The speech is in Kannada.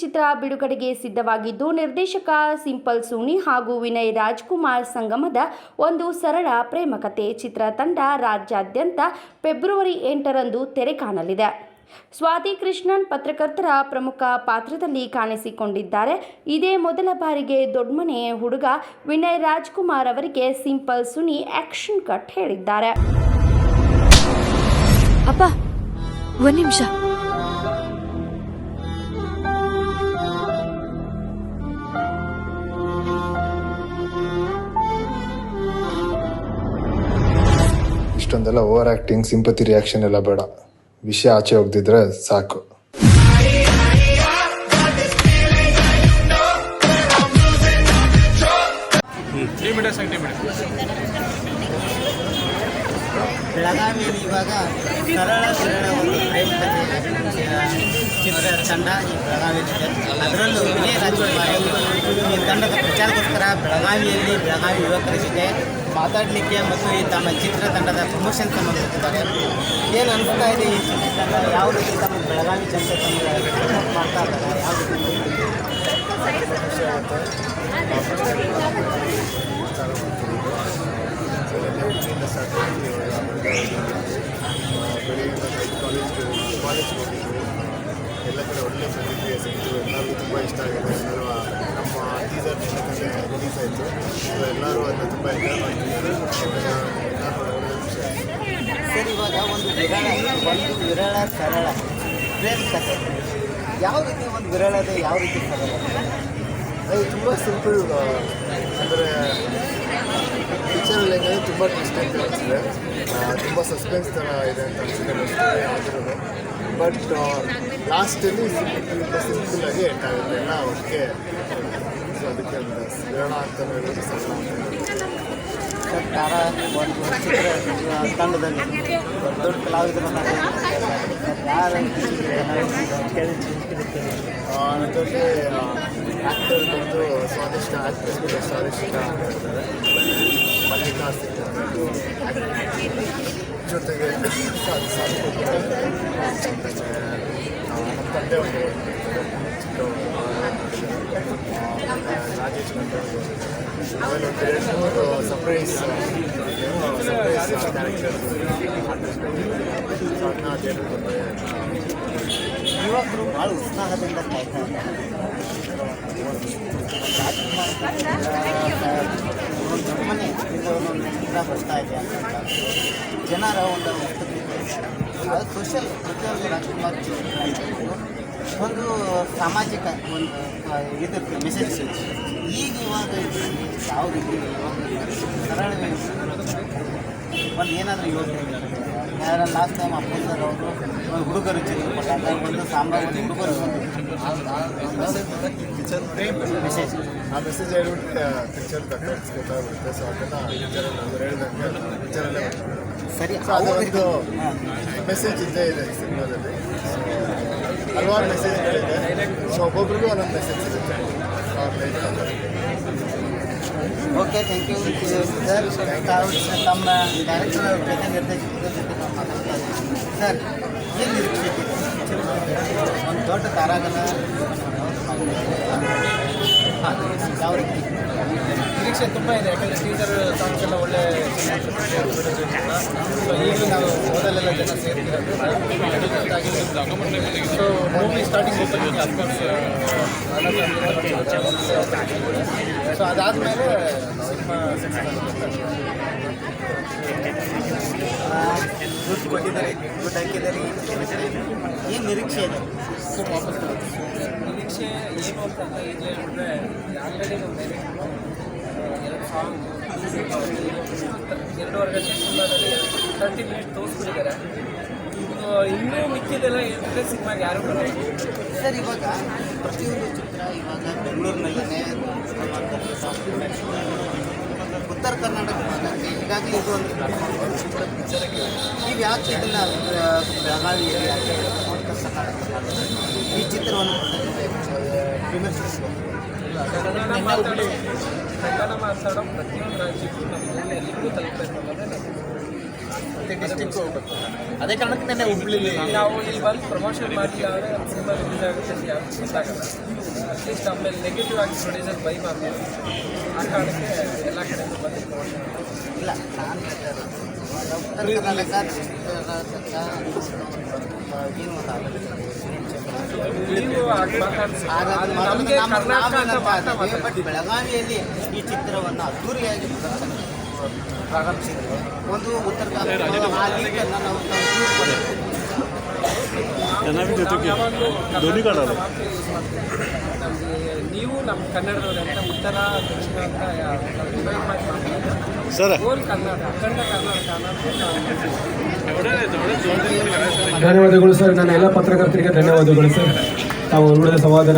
ಚಿತ್ರ ಬಿಡುಗಡೆಗೆ ಸಿದ್ಧವಾಗಿದ್ದು, ನಿರ್ದೇಶಕ ಸಿಂಪಲ್ ಸೂನಿ ಹಾಗೂ ವಿನಯ್ ರಾಜ್ಕುಮಾರ್ ಸಂಗಮದ ಒಂದು ಸರಳ ಪ್ರೇಮಕತೆ ಚಿತ್ರತಂಡ ರಾಜ್ಯಾದ್ಯಂತ ಫೆಬ್ರವರಿ ಎಂಟರಂದು ತೆರೆ ಕಾಣಲಿದೆ. ಸ್ವಾತಿ ಕೃಷ್ಣನ್ ಪತ್ರಕರ್ತರ ಪ್ರಮುಖ ಪಾತ್ರದಲ್ಲಿ ಕಾಣಿಸಿಕೊಂಡಿದ್ದಾರೆ. ಇದೇ ಮೊದಲ ಬಾರಿಗೆ ದೊಡ್ಮನೆ ಹುಡುಗ ವಿನಯ್ ರಾಜ್ಕುಮಾರ್ ಅವರಿಗೆ ಸಿಂಪಲ್ ಸುನಿ ಆಕ್ಷನ್ ಕಟ್ ಹೇಳಿದ್ದಾರೆ. ಅಪ್ಪ, ಒಂದ್ ನಿಮಿಷ. ಇಷ್ಟೊಂದೆಲ್ಲ ಓವರ್ ಆಕ್ಟಿಂಗ್ ಸಿಂಪತಿ ರಿಯಾಕ್ಷನ್ ಎಲ್ಲ ಬೇಡ. ವಿಷಯ ಆಚೆ ಹೋಗ್ದಿದ್ರೆ ಸಾಕು. ಬೆಳಗಾವಿಯಲ್ಲಿ ಇವಾಗ ಸರಳ ಸರಳ ಒಂದು ಪ್ರೇಮ ಚಿತ್ರ ತಂಡ ಈ ಬೆಳಗಾವಿಯಲ್ಲಿದೆ ಅದರಲ್ಲೂ ವಿಜಯ ರಾಜ್ಕುಮಾರ್ ಈ ತಂಡದ ಪ್ರಚಾರಕ್ಕೋಸ್ಕರ ಬೆಳಗಾವಿಯಲ್ಲಿ ಬೆಳಗಾವಿ ಯುವಕರ ಮಾತಾಡಲಿಕ್ಕೆ ಮತ್ತು ಈ ತಮ್ಮ ಚಿತ್ರತಂಡದ ಪ್ರಮೋಷನ್ ಸಂಬಂಧಿಸಿದ್ದಾರೆ ಏನು ಅನಿಸ್ತಾ ಇದೆ ಈ ಚಿತ್ರತಂಡ? ಯಾವ ರೀತಿ ತಮ್ಮ ಬೆಳಗಾವಿ ಜನತೆ ತಮ್ಮ ಮಾಡ್ತಾ ಇದ್ದಾರೆ? ಯಾವ ರೀತಿ ಎಲ್ಲ ಕಡೆ ಒಳ್ಳೆ ಪ್ರತಿಕ್ರಿಯೆ ಸಿಕ್ತು ಎಲ್ಲರಿಗೂ ತುಂಬ ಇಷ್ಟ ಆಗಿದೆ. ಎಲ್ಲರೂ ನಮ್ಮ ಟೀಸರ್ ರಿಲೀಸ್ ಆಯಿತು. ಸೊ ಎಲ್ಲರೂ ಅದನ್ನ ತುಂಬ ಎಂಜಾಯ್ ಮಾಡ್ತಿದ್ದಾರೆ. ಯಾವ ಒಳ್ಳೆ ಖುಷಿ ಸರ್ ಇವಾಗ ಒಂದು ವಿರಳ ಒಂದು ವಿರಳ ಸರಳ. ಪ್ರೇಮ್ ಕಥೆ. ಯಾವ ರೀತಿ ಒಂದು ವಿರಳತೆ ಯಾವ ರೀತಿ ಸರಳ? ಅದು ತುಂಬ ಸಿಂಪಲ್ ಅಂದರೆ ಪಿಕ್ಚರಲ್ಲಿ ಹೆಂಗಂದ್ರೆ ತುಂಬ ಟ್ವಿಸ್ಟ್ ಅಂತ ಅನಿಸಿದೆ ತುಂಬ ಸಸ್ಪೆನ್ಸ್ ಥರ ಇದೆ ಅಂತ ಅನಿಸಿದೆ ಆದ್ರೂ ಬಟ್ ಲಾಸ್ಟಲ್ಲಿ ಆಗಿ ಟ್ರಾವೆಲ್ ಆಗುತ್ತೆ ಎಲ್ಲ ಸೊ ಅದಕ್ಕೆ ಚಿತ್ರ ತಂಡದಲ್ಲಿ ದೊಡ್ಡ ದೊಡ್ಡ ಕಲಾವಿದರನ್ನ ಯಾರು ಬಂದು ಸ್ವಾದಿಷ್ಟ ಆ್ಯಕ್ಟ್ರೆಸ್ ಸ್ವಾದಿಷ್ಟ ಮಲ್ಲಿಕಾ. ಜೊತೆಗೆ ಸಾಧು ಸಾಧು ಕೂಡ ಇದ್ದಾರೆ. ಆಮೇಲೆ, ಆ, ನಮ್ಮ ತಂದೆ ಒಂದು ಚಿಕ್ಕ ರಾಜೇಶ್ ಅಂತ ಒಂದು ಆಮೇಲೆ ಒಂದು ಎರಡು ಮೂರು ಸರ್ಪ್ರೈಸ್ ಸರ್ಪ್ರೈಸ್ ಕ್ಯಾರೆಕ್ಟರ್ ಸೊ ಅದನ್ನ ಥಿಯೇಟರ್ ಬಂದರೆ ಯುವಕರು ಭಾಳ ಉತ್ಸಾಹದಿಂದ ಕಾಯ್ತಾ ಇದ್ದಾರೆ ಒಂದು ಬರ್ತಾ ಇದೆ ಅಂತ ಜನರ ಒಂದು ಅದು ಸೋಷಿಯಲ್ ಪ್ರತಿಯೊಂದು ರಾಜ್ಕುಮಾರ್ ಒಂದು ಸಾಮಾಜಿಕ ಒಂದು ಇದಕ್ಕೆ ಮೆಸೇಜ್ ಈಗ ಇವಾಗ ಯಾವ ರೀತಿ ಸರಳ ಒಂದು ಏನಾದರೂ ಯೋಚನೆ ಲಾಸ್ಟ್ ಟೈಮ್ ಅಪ್ಪು ಸರ್ ಅವರು ಹುಡುಗರು ಚಿತ್ರಪಟ್ಟು ಒಂದು ಒಂದು ಹುಡುಗರು. ಮೆಸೇಜ್ ಆ ಮೆಸೇಜ್ ಹೇಳ್ಬಿಟ್ಟು ಪಿಕ್ಚರ್ ಕಟ್ಸ್ ಗೊತ್ತಾಗ್ಬಿಡುತ್ತೆ ಸೊ ಅದನ್ನು ಪಿಕ್ಚರಲ್ಲಿ ಅವ್ರು ಹೇಳ್ದಂಗೆ ಪಿಕ್ಚರಲ್ಲೇ ಸರಿ ಸೊ ಅದು ಒಂದು ಮೆಸೇಜ್ ಇದ್ದೇ ಇದೆ ಸಿನಿಮಾದಲ್ಲಿ. ಹಲವಾರು ಮೆಸೇಜ್ಗಳಿದೆ ಸೊ ಒಬ್ಬೊಬ್ರಿಗೂ ಒಂದೊಂದು ಮೆಸೇಜ್ ಸಿಗುತ್ತೆ ಅವ್ರು ಓಕೆ ಥ್ಯಾಂಕ್ ಯು ಸರ್ ತಮ್ಮ ಡೈರೆಕ್ಟರ್ ಜೊತೆ ನಿರ್ದೇಶಕರ ಜೊತೆ ನಾವು ಸರ್ ನಿರೀಕ್ಷೆ ಒಂದು ದೊಡ್ಡ ತಾರಾಗಣ ನಿರೀಕ್ಷೆ ತುಂಬ ಇದೆ, ಯಾಕಂದರೆ ಟೀಚರ್ ಸಾಂಗ್ಸ್ ಎಲ್ಲ ಒಳ್ಳೆ ಸೊ ಈಗಲೂ ನಾವು ಓದಲ್ಲೆಲ್ಲ ಜನ ಸೇರ್ತಿರೋದು so movie starting of course so ಅದಾದಮೇಲೆ ಸಿನಿಮಾ ದುಡ್ಡು ಕೊಟ್ಟಿದ್ದಾರೆ ದುಡ್ಡು ಹಾಕಿದ್ದಾರೆ ಏನು ನಿರೀಕ್ಷೆ ಇದೆ ನಿರೀಕ್ಷೆ ಏನು ಅಂತ ಹೇಳಿದ್ರೆ ಆಲ್ರೆಡಿ ಎರಡು ಸಾಂಗ್ ಎರಡೂವರೆ ಗಂಟೆ ಸಿನಿಮಾದಲ್ಲಿ ತರ್ಟಿ ಮಿನಿಟ್ ತೋರಿಸ್ಬಿಟ್ಟಿದ್ದಾರೆ. ಇನ್ನು ಮಿಕ್ಕಿದೆಲ್ಲ ಹೇಳಿದ್ರೆ ಸಿನಿಮಾಗೆ ಯಾರು ಬರಲ್ಲ. ಸರ್ ಇವಾಗ ಪ್ರತಿಯೊಂದು ಚಿತ್ರ ಇವಾಗ ಬೆಂಗಳೂರಿನಲ್ಲೇ ಉತ್ತರ ಕರ್ನಾಟಕ ಭಾಗಕ್ಕೆ ಈಗಾಗಲೇ ಇದು ಒಂದು ನೀವು ಯಾಕೆ ಇದನ್ನು ಬೆಳಗಾವಿಯಲ್ಲಿ ಈ ಚಿತ್ರವನ್ನು ವಿಮರ್ಶಿಸಬಹುದು ಕನ್ನಡ ಮಾತಾಡೋ ಕನ್ನಡ ಮಾತಾಡೋ ಪ್ರತಿಯೊಂದು ರಾಜ್ಯಕ್ಕೂ ನಮ್ಮ ಎಲ್ಲರಿಗೂ ತಲುಪಬೇಕು ಅನ್ನೋದೇ ಹೋಗ್ಬೇಕು. ಅದೇ ಕಾರಣಕ್ಕೆ ನೆನ್ನೆ ಹುಬ್ಳಿಲಿ ನಾವು ಇಲ್ಲಿ ಬಂದು ಪ್ರಮೋಷನ್ ಮಾಡಿಲ್ಲ ಅಂದರೆ ನಮ್ಮ ಸಿನಿಮಾ ರಿಲೀಸ್ ಆಗುತ್ತೆ ಗೊತ್ತಾಗಲ್ಲ. ಅಟ್ಲೀಸ್ಟ್ ನೆಗೆಟಿವ್ ಆಗಿ ಪ್ರೊಡ್ಯೂಸರ್ ಬೈಬಾರ್ದು ಆ ಕಾರಣಕ್ಕೆ ಎಲ್ಲ ಕಡೆ ಬಂದು ಇಲ್ಲ ನಾನು ನೀವು ನಮಗೆ ಕರ್ನಾಟಕ ಅಂತ ಮಾತಾಡ್ತೀವಿ. ಬಟ್ ಬೆಳಗಾವಿಯಲ್ಲಿ ಈ ಚಿತ್ರವನ್ನು ಅದ್ದೂರಿಯಾಗಿ ಪ್ರದರ್ಶನ ಪ್ರಾರಂಭಿಸಿದ್ರು ಒಂದು ಉತ್ತರ ಲೀಗನ್ನು ನಾವು ನಮ್ಮ ಕನ್ನಡದವ್ರೆ ಅಂತ ಉತ್ತರ ದಕ್ಷಿಣ ಅಂತ ಡಿವೈಡ್ ಮಾಡಿ ಮಾತಾಡೋದು ಸರ್. ಹೋಲ್ ಕರ್ನಾಟಕ ಅಖಂಡ ಕರ್ನಾಟಕ ಅನ್ನೋದು ಧನ್ಯವಾದಗಳು ಸರ್. ನನ್ನ ಎಲ್ಲ ಪತ್ರಕರ್ತರಿಗೆ ಧನ್ಯವಾದಗಳು ಸರ್. ತಾವು ನೋಡಿದ ಸಂವಾದ